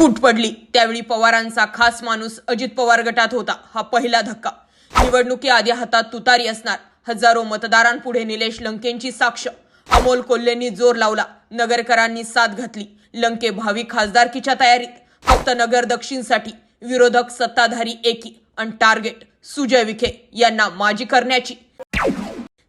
फूट पडली. त्यावेळी पवारांचा खास माणूस अजित पवार गटात होता. हा पहिला धक्का. निवडणुकीआधी हातात तुतारी असणार. हजारो मतदारांपुढे निलेश लंकेंची साक्ष. अमोल कोल्हेंनी जोर लावला. नगरकरांनी साथ घातली. लंके भावी खासदारकीच्या तयारीत. फक्त नगर दक्षिणसाठी. विरोधक सत्ताधारी एकी आणि टार्गेट सुजय विखे यांना माजी करण्याची.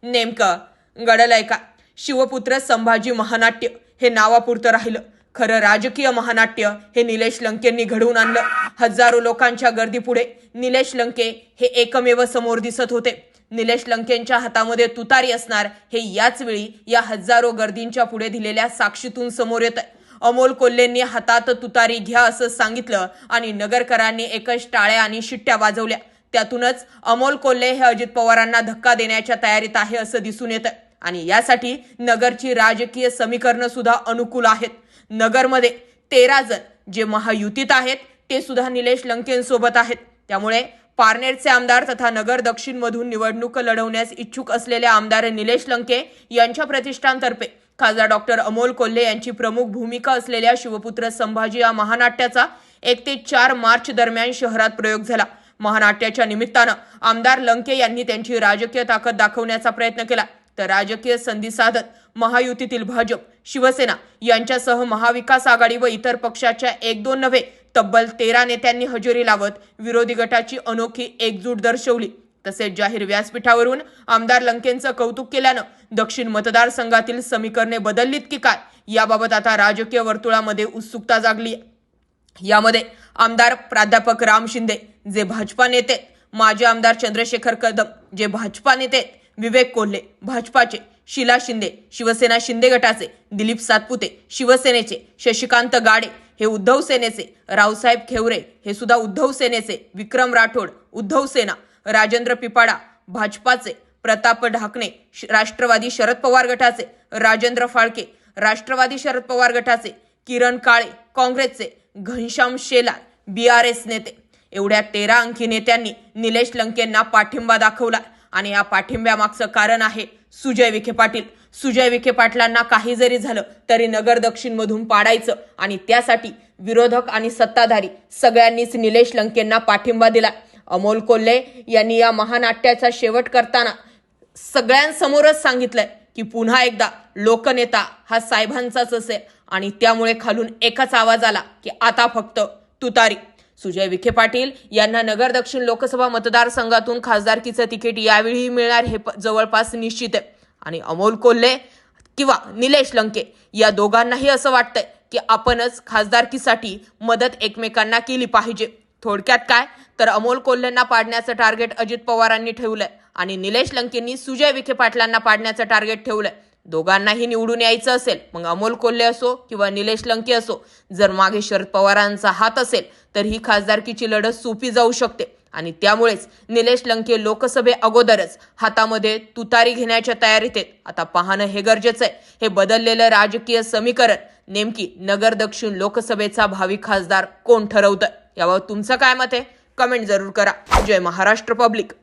नेमकं घडलंय का शिवपुत्र संभाजी महानाट्य हे नावापुरतं राहिलं. खरं राजकीय महानाट्य हे निलेश लंकेंनी घडवून आणलं. हजारो लोकांच्या गर्दीपुढे निलेश लंके हे एकमेव समोर दिसत होते. निलेश लंकेंच्या हातामध्ये तुतारी असणार हे याच वेळी या हजारो गर्दींच्या पुढे दिलेल्या साक्षीतून समोर येत अमोल कोल्हेंनी हातात तुतारी घ्या असं सांगितलं आणि नगरकरांनी एकच टाळ्या आणि शिट्ट्या वाजवल्या. त्यातूनच अमोल कोल्हे हे अजित पवारांना धक्का देण्याच्या तयारीत आहे असं दिसून येतं आणि यासाठी नगरची राजकीय समीकरणं सुद्धा अनुकूल आहेत. नगरमध्ये तेरा जण जे महायुतीत आहेत ते सुद्धा निलेश लंकेंसोबत आहेत. त्यामुळे पारनेरचे आमदार तथा नगर दक्षिणमधून निवडणूक लढवण्यास इच्छुक असलेले आमदार निलेश लंके यांच्या प्रतिष्ठानतर्फे खासदार डॉक्टर अमोल कोल्हे यांची प्रमुख भूमिका असलेल्या शिवपुत्र संभाजी या महानाट्याचा एक ते चार मार्च दरम्यान शहरात प्रयोग झाला. महानाट्याच्या निमित्तानं आमदार लंके यांनी त्यांची राजकीय ताकद दाखवण्याचा प्रयत्न केला. तर राजकीय संधी साधत महायुतीतील भाजप शिवसेना यांच्यासह महाविकास आघाडी व इतर पक्षाच्या एक दोन नव्हे तब्बल तेरा नेत्यांनी हजेरी लावत विरोधी गटाची अनोखी एकजूट दर्शवली. तसेच जाहीर व्यासपीठावरून आमदार लंकेंचं कौतुक केल्यानं दक्षिण मतदारसंघातील समीकरणे बदललीत की काय याबाबत आता राजकीय वर्तुळामध्ये उत्सुकता जागली यामध्ये आमदार प्राध्यापक राम शिंदे जे भाजपा नेते माजी आमदार चंद्रशेखर कदम जे भाजपा नेते विवेक कोल्हे भाजपाचे शिला शिंदे शिवसेना शिंदे गटाचे दिलीप सातपुते शिवसेनेचे शशिकांत गाडे हे उद्धव सेनेचे रावसाहेब खेवरे हे सुद्धा उद्धव सेनेचे विक्रम राठोड उद्धव सेना राजेंद्र पिपाडा भाजपाचे प्रताप ढाकणे श- राष्ट्रवादी शरद पवार गटाचे राजेंद्र फाळके राष्ट्रवादी शरद पवार गटाचे किरण काळे काँग्रेसचे Ghanshyam Shelar B R S नेते. एवढ्या तेरा अंकी नेत्यांनी निलेश लंकेंना पाठिंबा दाखवला आणि या पाठिंब्यामागचं कारण आहे सुजय विखे पाटील. सुजय विखे पाटलांना काही जरी झालं तरी नगर दक्षिणमधून पाडायचं आणि त्यासाठी विरोधक आणि सत्ताधारी सगळ्यांनीच निलेश लंकेंना पाठिंबा दिला अमोल कोल्हे यांनी या महानाट्याचा शेवट करताना सगळ्यांसमोरच सांगितलंय की पुन्हा एकदा लोकनेता हा साहेबांचाच असेल आणि त्यामुळे खालून एकच आवाज आला की आता फक्त तुतारी. सुजय विखे पाटील यांना नगर दक्षिण लोकसभा मतदारसंघातून खासदारकीचं तिकीट यावेळीही मिळणार हे प- जवळपास निश्चित आहे. आणि अमोल कोल्हे किंवा निलेश लंके या दोघांनाही असं वाटतंय की आपणच खासदारकीसाठी मदत एकमेकांना केली पाहिजे. थोडक्यात काय? तर अमोल कोल्हेंना पाडण्याचं टार्गेट अजित पवारांनी ठेवलंय आणि निलेश लंकेंनी सुजय विखे पाटलांना पाडण्याचं टार्गेट ठेवलंय. दोघांनाही निवडून यायचं असेल मग अमोल कोल्हे असो किंवा निलेश लंके असो जर मागे शरद पवारांचा हात असेल तर ही खासदारकीची लढत सोपी जाऊ शकते. आणि त्यामुळेच निलेश लंके लोकसभे अगोदरच हातामध्ये तुतारी घेण्याच्या तयारीत आहेत. आता पाहणं हे गरजेचं आहे. हे बदललेलं राजकीय समीकरण नेमकी नगर दक्षिण लोकसभेचा भावी खासदार कोण ठरवतं यावर तुमचं काय मत आहे? कमेंट जरूर करा. जय महाराष्ट्र पब्लिक.